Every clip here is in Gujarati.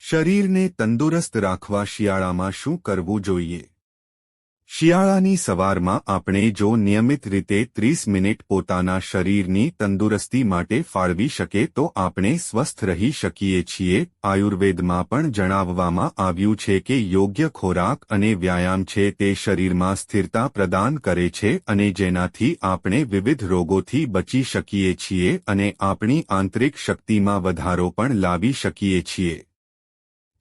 શરીરને તંદુરસ્ત રાખવા શિયાળામાં શું કરવું જોઈએ? શિયાળાની સવારમાં આપણે જો નિયમિત રીતે ત્રીસ મિનિટ પોતાના શરીરની તંદુરસ્તી માટે ફાળવી શકે તો આપણે સ્વસ્થ રહી શકીએ છીએ, આયુર્વેદમાં પણ જણાવવામાં આવ્યું છે કે યોગ્ય ખોરાક અને વ્યાયામ છે તે શરીરમાં સ્થિરતા પ્રદાન કરે છે અને જેનાથી આપણે વિવિધ રોગોથી બચી શકીએ છીએ અને આપણી આંતરિક શક્તિમાં વધારો પણ લાવી શકીએ છીએ.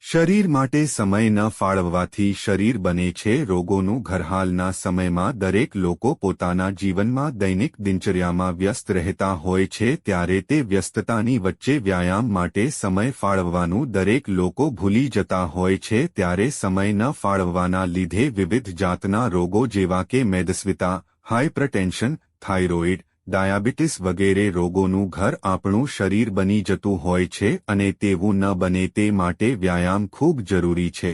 શરીર માટે સમય ન ફાળવવાથી શરીર બને છે રોગોનું ઘરહાલના સમયમાં દરેક લોકો પોતાના જીવનમાં દૈનિક દિનચર્યામાં વ્યસ્ત રહેતા હોય છે ત્યારે તે વ્યસ્તતાની વચ્ચે વ્યાયામ માટે સમય ફાળવવાનું દરેક લોકો ભૂલી જતા હોય છે ત્યારે સમય ન ફાળવવાના લીધે વિવિધ જાતના રોગો જેવા કે મેદસ્વિતા હાઇપરટેન્શન થાઇરોઇડ ડાયાબિટીસ વગેરે રોગોનું ઘર આપણું શરીર બની જતું હોય છે અને તેવું ન બને તે માટે વ્યાયામ ખૂબ જરૂરી છે.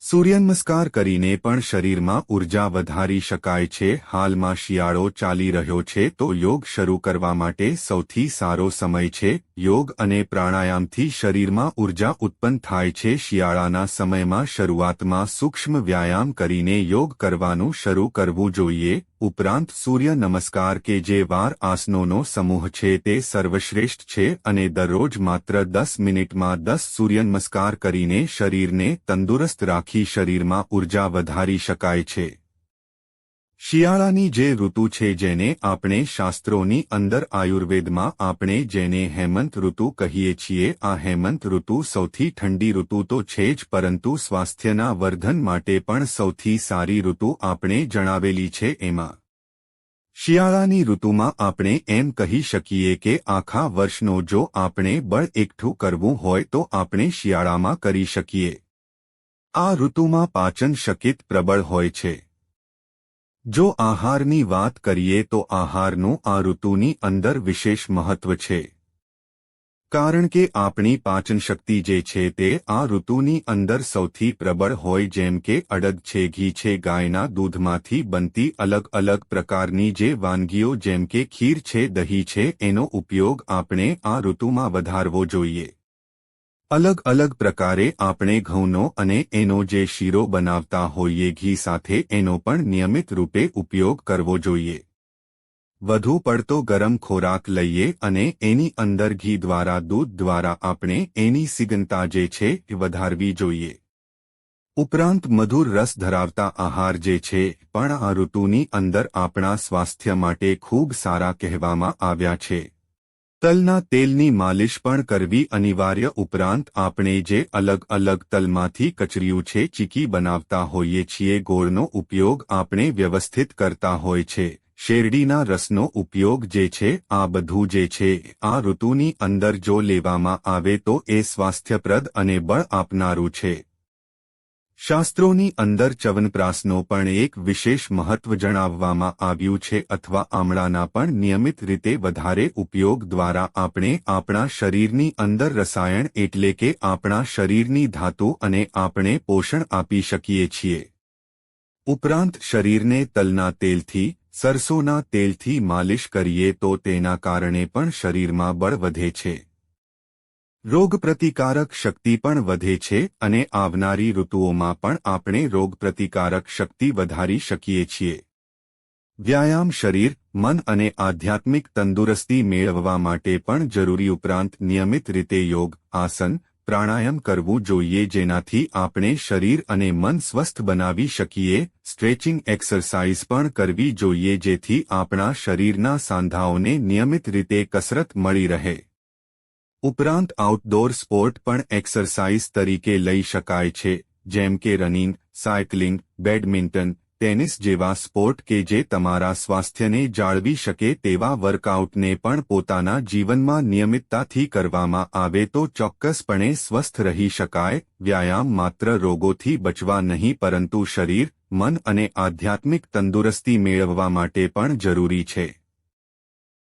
સૂર્યનમસ્કાર કરીને પણ શરીરમાં ઊર્જા વધારી શકાય છે. હાલમાં શિયાળો ચાલી રહ્યો છે તો યોગ શરૂ કરવા માટે સૌથી સારો સમય છે. યોગ અને પ્રાણાયામથી શરીરમાં ઊર્જા ઉત્પન્ન થાય છે. શિયાળાના સમયમાં શરૂઆતમાં સૂક્ષ્મ વ્યાયામ કરીને યોગ કરવાનું શરૂ કરવું જોઈએ. ઉપરાંત સૂર્ય નમસ્કાર કે જે વાર આસનોનો સમૂહ છે તે સર્વશ્રેષ્ઠ છે અને દરરોજ માત્ર દસ મિનિટમાં દસ સૂર્ય નમસ્કાર કરીને શરીરને તંદુરસ્ત રાખી શરીરમાં ઊર્જા વધારી શકાય છે. શિયાળાની જે ઋતુ છે જેને આપણે શાસ્ત્રોની અંદર આયુર્વેદમાં આપણે જેને હેમંત ઋતુ કહીએ છીએ, આ હેમંત ઋતુ સૌથી ઠંડી ઋતુ તો છે જ પરંતુ સ્વાસ્થ્યના વર્ધન માટે પણ સૌથી સારી ઋતુ આપણે જણાવેલી છે એમાં. શિયાળાની ઋતુમાં આપણે એમ કહી શકીએ કે આખા વર્ષનો જો આપણે બળ એકઠું કરવું હોય તો આપણે શિયાળામાં કરી શકીએ. આ ઋતુમાં પાચન શક્તિ પ્રબળ હોય છે. જો આહારની વાત કરીએ તો આહારનું આ ઋતુની અંદર વિશેષ મહત્વ છે. કારણ કે આપણી પાચનશક્તિ જે છે તે આ ઋતુની અંદર સૌથી પ્રબળ હોય જેમ કે અડદ છે, ઘી છે, ગાયના દૂધમાંથી બનતી અલગ અલગ પ્રકારની જે વાનગીઓ જેમ કે ખીર છે, દહીં છે, એનો ઉપયોગ આપણે આ ઋતુમાં વધારવો જોઈએ. અલગ અલગ પ્રકારે આપણે ઘઉંનો અને એનો જે શીરો બનાવતા હોઈએ ઘી સાથે એનો પણ નિયમિત રૂપે ઉપયોગ કરવો જોઈએ. વધુ પડતો ગરમ ખોરાક લઈએ અને એની અંદર ઘી દ્વારા દૂધ દ્વારા આપણે એની સિગનતા જે છે એ વધારવી જોઈએ. ઉપરાંત મધુર રસ ધરાવતા આહાર જે છે પણ આ ઋતુની અંદર આપણા સ્વાસ્થ્ય માટે ખૂબ સારા કહેવામાં આવ્યા છે. તલના તેલની માલિશ પણ કરવી અનિવાર્ય ઉપરાંત આપણે જે અલગ અલગ તલમાંથી કચરિયું છે ચીકી બનાવતા હોઈએ છીએ ગોળનો ઉપયોગ આપણે વ્યવસ્થિત કરતા હોય છે. શેરડીના રસનો ઉપયોગ જે છે, આ બધું જે છે, આ ઋતુની અંદર જો લેવામાં આવે તો એ સ્વાસ્થ્યપ્રદ અને બળ આપનારું છે. શાસ્ત્રોની અંદર ચવનપ્રાસનો પણ એક વિશેષ મહત્વ જણાવવામાં આવ્યું છે અથવા આમળાના પણ નિયમિત રીતે વધારે ઉપયોગ દ્વારા આપણે આપણા શરીરની અંદર રસાયણ એટલે કે આપણા શરીરની ધાતુ અને આપણે પોષણ આપી શકીએ છીએ. ઉપરાંત શરીરને તલના તેલથી, સરસોના તેલથી માલિશ કરીએ તો તેના કારણે પણ શરીરમાં બળ વધે છે. રોગપ્રતિકારક શક્તિ પણ વધે છે અને આવનારી ઋતુઓમાં પણ આપણે રોગપ્રતિકારક શક્તિ વધારી શકીએ છીએ. વ્યાયામ શરીર, મન અને આધ્યાત્મિક તંદુરસ્તી મેળવવા માટે પણ જરૂરી ઉપરાંત નિયમિત રીતે યોગ, આસન, પ્રાણાયામ કરવું જોઈએ જેનાથી આપણે શરીર અને મન સ્વસ્થ બનાવી શકીએ. સ્ટ્રેચિંગ એક્સરસાઇઝ પણ કરવી જોઈએ જેથી આપણા શરીરના સાંધાઓને નિયમિત રીતે કસરત મળી રહે. ઉપરાંત આઉટડોર સ્પોર્ટ પણ એક્સરસાઇઝ તરીકે લઈ શકાય છે, જેમ કે રનિંગ સાયકલિંગ બેડમિન્ટન ટેનિસ જેવા સ્પોર્ટ કે જે તમારા સ્વાસ્થ્યને જાળવી શકે તેવા વર્કઆઉટને પણ પોતાના જીવનમાં નિયમિતતાથી કરવામાં આવે તો ચોક્કસપણે સ્વસ્થ રહી શકાય. વ્યાયામ માત્ર રોગોથી બચવા નહીં, પરંતુ શરીર, મન અને આધ્યાત્મિક તંદુરસ્તી મેળવવા માટે પણ જરૂરી છે.